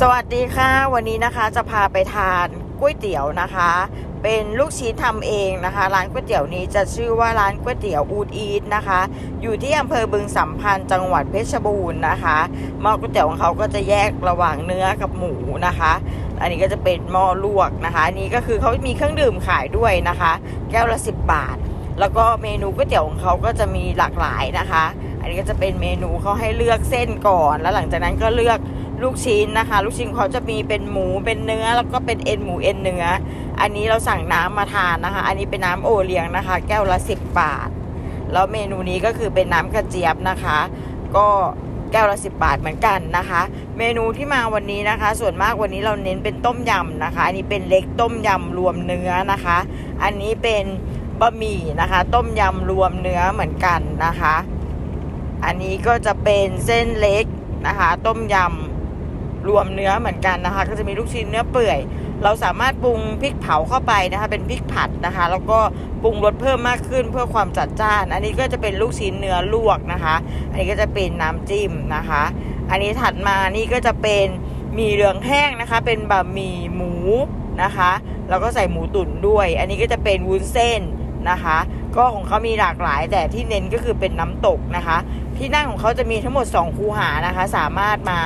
สวัสดีค่ะ วันนี้นะคะจะพาไปทานก๋วยเตี๋ยวนะคะ เป็นลูกชิ้นทำเองนะคะ ร้านก๋วยเตี๋ยวนี้จะชื่อว่าร้านก๋วยเตี๋ยวอูดอีทนะคะ อยู่ที่อำเภอบึงสัมพันธ์จังหวัดเพชรบูรณ์นะคะหม้อก๋วยเตี๋ยวของเขาก็จะแยกระหว่างเนื้อกับหมูนะคะ อันนี้ก็จะเป็นหม้อลวกนะคะอันนี้ก็คือเขามีเครื่องดื่มขายด้วยนะคะ แก้วละ 10 บาท แล้วก็เมนูก๋วยเตี๋ยวของเขาก็จะมีหลากหลายนะคะ อันนี้ก็จะเป็นเมนูเขาให้เลือกเส้นก่อน แล้วหลังจากนั้นก็เลือก ลูกชิ้นนะคะ ลูกชิ้นเขาจะมีเป็นหมูเป็นเนื้อ แล้วก็เป็นเอ็นหมูเอ็นเนื้อ อันนี้เราสั่งน้ำมาทานนะคะ อันนี้เป็นน้ำโอเลี้ยงนะคะ แก้วละ10บาท แล้วเมนูนี้ก็คือเป็นน้ำกระเจี๊ยบนะคะ ก็แก้วละ10บาทเหมือนกันนะคะ เมนูที่มาวันนี้นะคะ ส่วนมากวันนี้เราเน้นเป็นต้มยำนะคะ อันนี้เป็นเล็กต้มยำรวมเนื้อนะคะ อันนี้เป็นบะหมี่นะคะ ต้มยำรวมเนื้อเหมือนกันนะคะ อันนี้ก็จะเป็นเส้นเล็กนะคะ ต้มยำ รวมเนื้อเหมือนกันนะคะ ก็จะมีลูกชิ้นเนื้อเปื่อย เราสามารถปรุงพริกเผาเข้าไปนะคะ เป็นพริกผัดนะคะ แล้วก็ปรุงรสเพิ่มมากขึ้นเพื่อความจัดจ้าน อันนี้ก็จะเป็นลูกชิ้นเนื้อลวกนะคะ อันนี้ก็จะเป็นน้ำจิ้มนะคะ อันนี้ถัดมานี่ก็จะเป็นมีเหลืองแห้งนะคะ เป็นบะหมี่หมูนะคะ แล้วก็ใส่หมูตุ๋นด้วย อันนี้ก็จะเป็นวุ้นเส้นนะคะ ก็ของเขามีหลากหลาย แต่ที่เน้นก็คือเป็นน้ำตกนะคะ ที่นั่งของเขาจะมีทั้งหมด 2 คูหานะคะ สามารถมา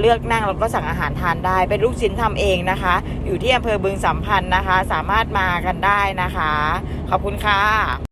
เลือกนั่งแล้วก็สั่งอาหารทานได้ เป็นลูกชิ้นทำเองนะคะ อยู่ที่อำเภอบึงสัมพันธ์นะคะ สามารถมากันได้นะคะ ขอบคุณค่ะ